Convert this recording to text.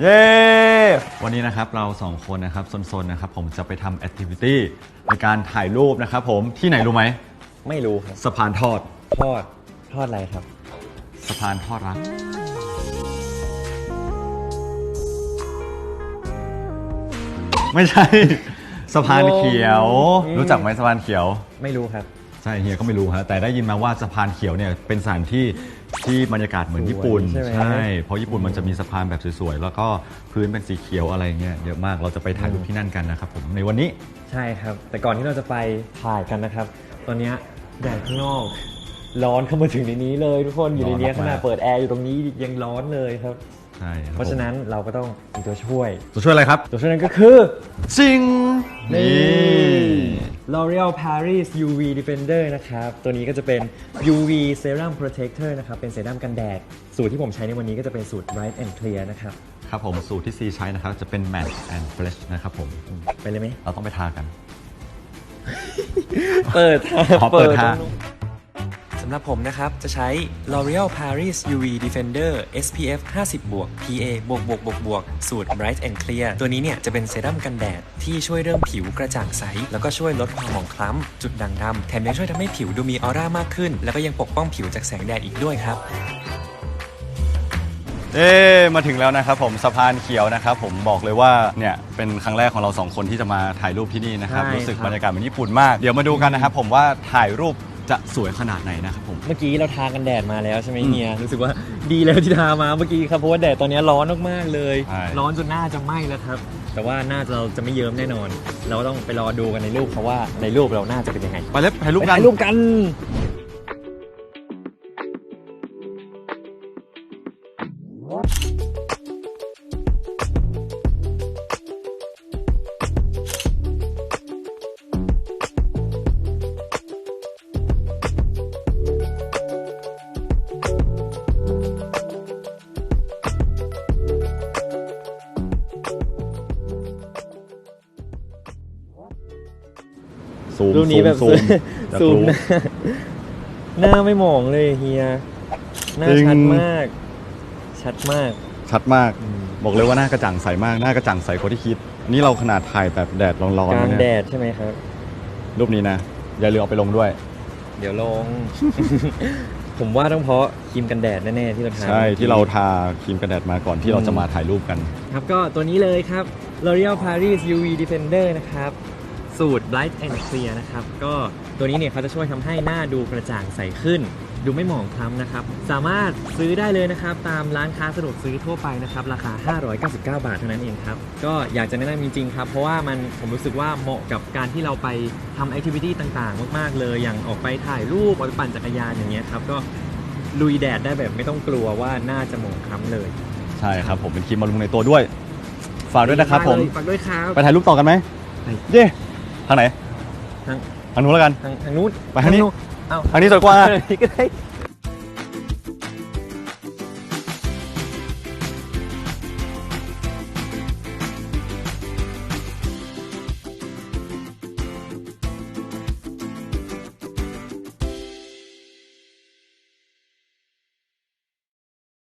เย้ วันนี้นะครับเราสองคนนะครับซนๆนะครับผมจะไปทำแอคทิวิตี้ในการถ่ายรูปนะครับผมที่ไหนรู้ไหมไม่รู้ครับสะพานทอด ทอดทอดอะไรครับ สะพานทอดรัก ไม่ใช่ สะพานเขียวอืมรู้จักไหมสะพานเขียว ไม่รู้ครับ ใช่เฮียก็ไม่รู้ฮะแต่ได้ยินมาว่าสะพานเขียวเนี่ยเป็นสถานที่ที่บรรยากาศเหมือนญี่ปุ่น สวยใช่ไหมเพราะญี่ปุ่นมันจะมีสะพานแบบสวยๆแล้วก็พื้นเป็นสีเขียวอะไรเงี้ยเยอะมากเราจะไปถ่ายรูปที่นั่นกันนะครับผมในวันนี้ ใช่ครับ แต่ก่อนที่เราจะไปถ่ายกันนะครับ ตอนเนี้ยแดดข้างนอก ร้อนเข้ามาถึงในนี้เลยทุกคนอยู่ในนี้ร้อนขมากๆ นาดเปิดแอร์อยู่ตรงนี้ยังร้อนเลยครับ ใช่คบเพราะฉะนั้นเราก็ต้องมีตัวช่วย ตัวช่วยอะไรครับตัวช่วยนั้นก็คือซิงนี่นี่ L'Oreal Paris UV Defender นะครับ ตัวนี้ก็จะเป็น UV Serum Protector นะครับ เป็นเซรั่มกันแดด สูตรที่ผมใช้ในวันนี้ก็จะเป็นสูตร Bright and Clear นะครับ ครับผมสูตรที่ซีใช้นะครับ จะเป็น Matte and Fresh นะครับผมไปเลยไหม เราต้องไปทากัน เปิดขอเปิดทางสำหรับผมนะครับ จะใช้ L'Oreal Paris UV Defender SPF 50 บวก PA บวกบวกบวกบวกสูตร Bright and Clear ตัวนี้เนี่ยจะเป็นเซรั่มกันแดดที่ช่วยเรื่องผิวกระจ่างใส แล้วก็ช่วยลดความหมองคล้ำ จุดด่างดำแถมยังช่วยทำให้ผิวดูมีออร่ามากขึ้น แล้วก็ยังปกป้องผิวจากแสงแดดอีกด้วยครับเอ๊มาถึงแล้วนะครับผมสะพานเขียวนะครับผมบอกเลยว่าเนี่ยเป็นครั้งแรกของเราสองคนที่จะมาถ่ายรูปที่นี่นะครับ ใช่รู้สึกครับ บรรยากาศเหมือนญี่ปุ่นมาก เดี๋ยวมาดูกันนะครับผมว่าถ่ายรูป จะสวยขนาดไหนนะครับผมเมื่อกี้เราทากันแดดมาแล้วใช่ไหมเฮียรู้สึกว่าดีแล้วที่ทามาเมื่อกี้ครับเพราะว่าแดดตอนนี้ร้อนมากๆเลยใช่ร้อนจนหน้าจะไหม้แล้วครับ แต่ว่าหน้าเราจะไม่เยิ้มแน่นอน เราก็ต้องไปรอดูกันในรูปเขาว่าในรูปเราหน้าจะเป็นยังไงไปเลยถ่ายรูปไปกันถ่ายรูปกัน ซูมรูปนี้แบบซูมอยากซูมรู้หน้าหน้าไม่หมองเลยเฮีย หน้าจริงชัดมาก ชัดมาก ชัดมาก บอกเลยว่าหน้ากระจ่างใสมาก หน้ากระจ่างใสกว่าที่คิดนี่เราขนาดถ่ายแบบแดดร้อนกๆลานะงเนี่ยแดดใช่ไหมครับ รูปนี้นะ อย่าลืมเอาไปลงด้วย เดี๋ยวลง ผมว่าต้องเพราะครีมกันแดดแน่ๆที่เราทา ใช่มื่อกี้ที่เราทาครีมกันแดดมาก่อนที่เราจะมาถ่ายรูปกัน ครับก็ตัวนี้เลยครับ L'Oreal Paris UV Defender นะครับ สูตร Bright and Clear นะครับ ก็ตัวนี้เนี่ยเขาจะช่วยทำให้หน้าดูกระจ่างใสขึ้น ดูไม่หมองคล้ำนะครับ สามารถซื้อได้เลยนะครับ ตามร้านค้าสะดวกซื้อทั่วไปนะครับ ราคา 599 บาทเท่านั้นเองครับ ก็อยากจะแนะนำจริงๆครับ เพราะว่ามันผมรู้สึกว่าเหมาะกับการที่เราไปทำแอคทิวิตี้ต่างๆ มากๆ เลย อย่างออกไปถ่ายรูปออกไปปั่นจักรยานอย่างเงี้ยครับก็ลุยแดดได้แบบไม่ต้องกลัวว่าหน้าจะหมองคล้ำเลย ใช่ครับผมเป็นครีมบำรุงในตัวด้วย ฝากด้วยนะครับผม ฝากด้วยครับ ไปถ่ายรูปต่อกันไหม ไป เย้ทางไหนทาง ทางนู้นแล้วกัน ทางทางนู้นไปทางนี้ เอ้า ทางนี้สวยกว่า ทางนี้ก็ได้